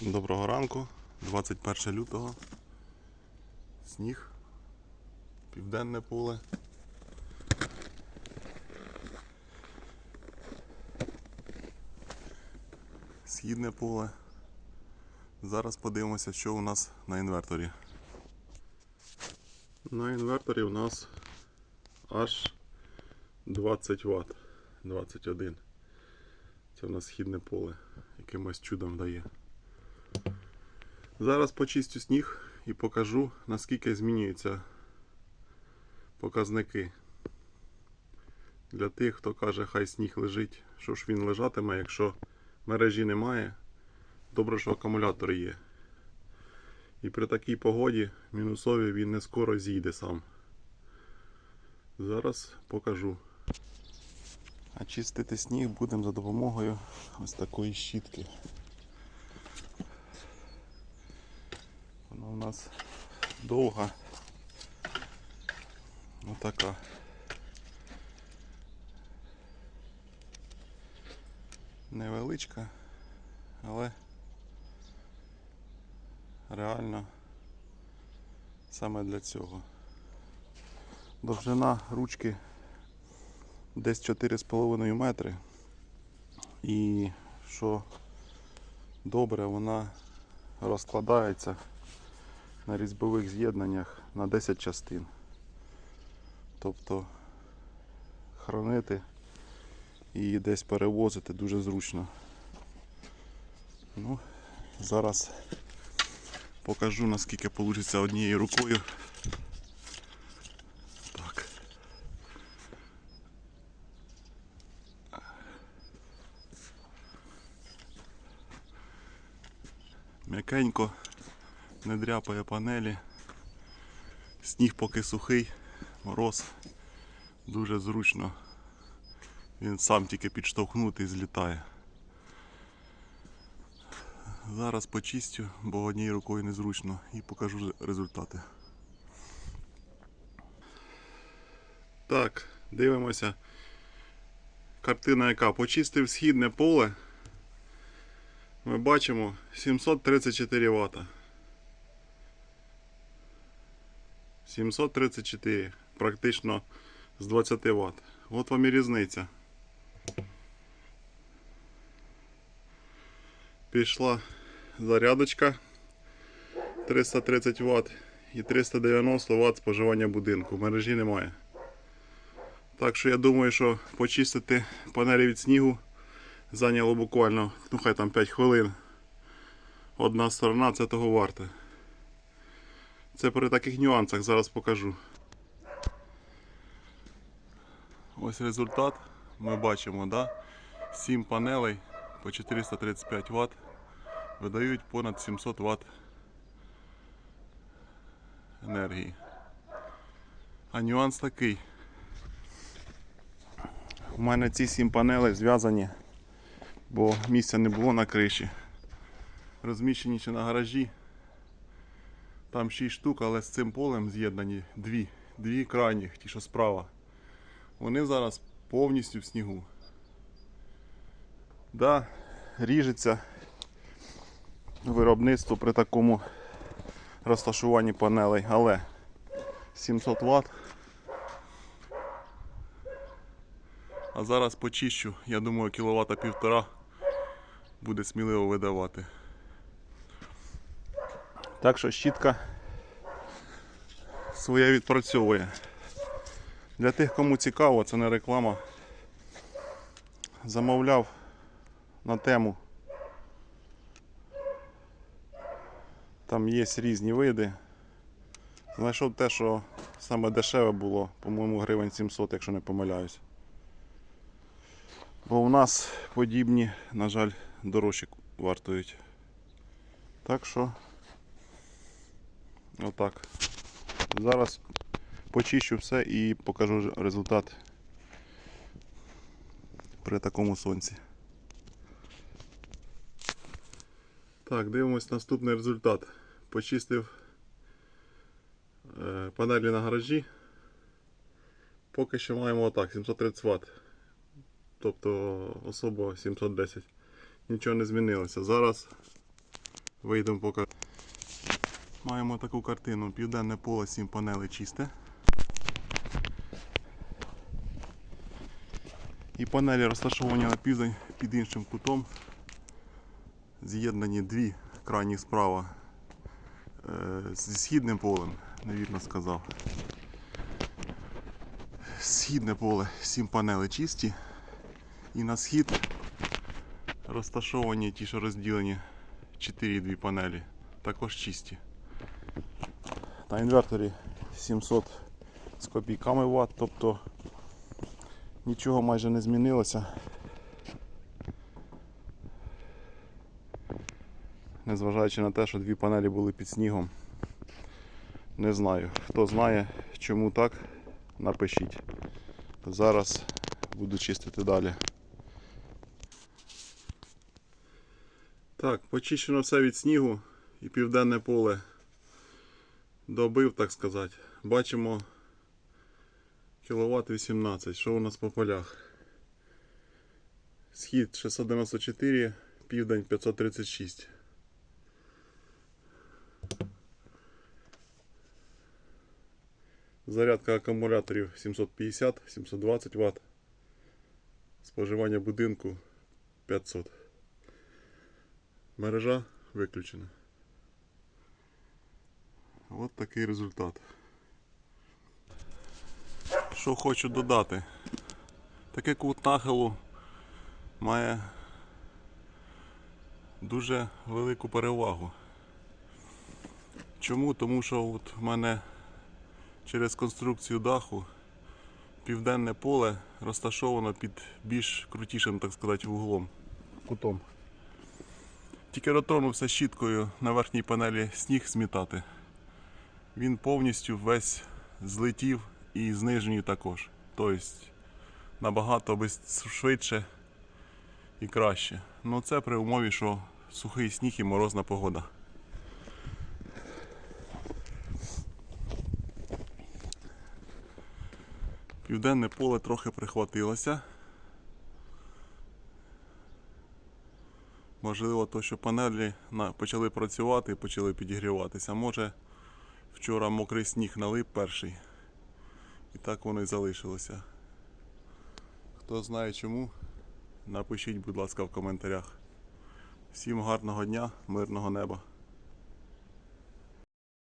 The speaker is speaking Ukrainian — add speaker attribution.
Speaker 1: Доброго ранку, 21 лютого. Сніг, південне поле. Східне поле. Зараз подивимося, що у нас на інверторі. На інверторі у нас аж 20 Вт. 21. Це у нас східне поле. Якимось чудом дає. Зараз почистю сніг і покажу, наскільки змінюються показники. Для тих, хто каже, хай сніг лежить, що ж він лежатиме, якщо мережі немає, добре, що акумулятор є. І при такій погоді мінусові він не скоро зійде сам. Зараз покажу. А чистити сніг будемо за допомогою ось такої щітки. У нас довга. Отака. Невеличка, але реально саме для цього. Довжина ручки десь 4,5 метри. І що добре, вона розкладається на різьбових з'єднаннях на 10 частин. Тобто хранити і десь перевозити дуже зручно. Ну, зараз покажу наскільки вийде однією рукою. Так. М'якенько, не дряпає панелі. Сніг поки сухий, мороз. Дуже зручно. Він сам тільки підштовхнути і злітає. Зараз почистю, бо однією рукою незручно і покажу результати. Так, дивимося. Картина яка почистив східне поле. Ми бачимо 734 Вт. 734, практично з 20 Вт. От вам і різниця. Пішла зарядочка 330 Вт і 390 Вт споживання будинку. Мережі немає. Так що я думаю, що почистити панелі від снігу зайняло буквально, ну хай там 5 хвилин. Одна сторона це того варте. Це при таких нюансах зараз покажу. Ось результат. Ми бачимо, да? 7 панелей по 435 Вт видають понад 700 Вт енергії. А нюанс такий. У мене ці 7 панелей зв'язані, бо місця не було на криші. Розміщені ще на гаражі. Там 6 штук, але з цим полем з'єднані дві. Дві крайніх, ті, що справа. Вони зараз повністю в снігу. Да, ріжеться виробництво при такому розташуванні панелей, але 700 Вт. А зараз почищу, я думаю, кіловата півтора буде сміливо видавати. Так що щітка своє відпрацьовує. Для тих, кому цікаво, це не реклама. Замовляв на тему. Там є різні види. Знайшов те, що саме дешеве було, по-моєму, гривень 700, якщо не помиляюсь. Бо у нас подібні, на жаль, дорожчі вартують. Так що отак. Зараз почищу все і покажу результат при такому сонці. Так, дивимось наступний результат. Почистив е, панелі на гаражі. Поки що маємо отак, 730 Вт. Тобто особо 710. Нічого не змінилося. Зараз Вийдемо поки. Маємо таку картину. Південне поле, 7 панелей чисте. І панелі розташовані на південь під іншим кутом. З'єднані дві крайні справа е, зі східним полем, невірно сказав. Східне поле, 7 панелей чисті. І на схід розташовані ті, що розділені 4,2 панелі, також чисті. На інверторі 700 з копійками Вт, тобто нічого майже не змінилося. Незважаючи на те, що дві панелі були під снігом. Не знаю. Хто знає, чому так, напишіть. Зараз буду чистити далі. Так, почищено все від снігу і південне поле добив, так сказати. Бачимо кіловат 18. Що у нас по полях? Схід 694, південь 536. Зарядка акумуляторів 750-720 Вт. Споживання будинку 500. Мережа виключена. От такий результат. Що хочу додати. Такий кут нахилу має дуже велику перевагу. Чому? Тому що от в мене через конструкцію даху південне поле розташовано під більш крутішим, так сказати, вуглом, кутом. Тільки дотронувся щіткою на верхній панелі сніг змітати. Він повністю весь злетів і з нижньої також. Тобто набагато швидше і краще. Ну це при умові, що сухий сніг і морозна погода. Південне поле трохи прихватилося. Можливо, то, що панелі почали працювати і почали підігріватися. Може, вчора мокрий сніг налип перший. І так воно і залишилося. Хто знає чому, напишіть, будь ласка, в коментарях. Всім гарного дня, мирного неба.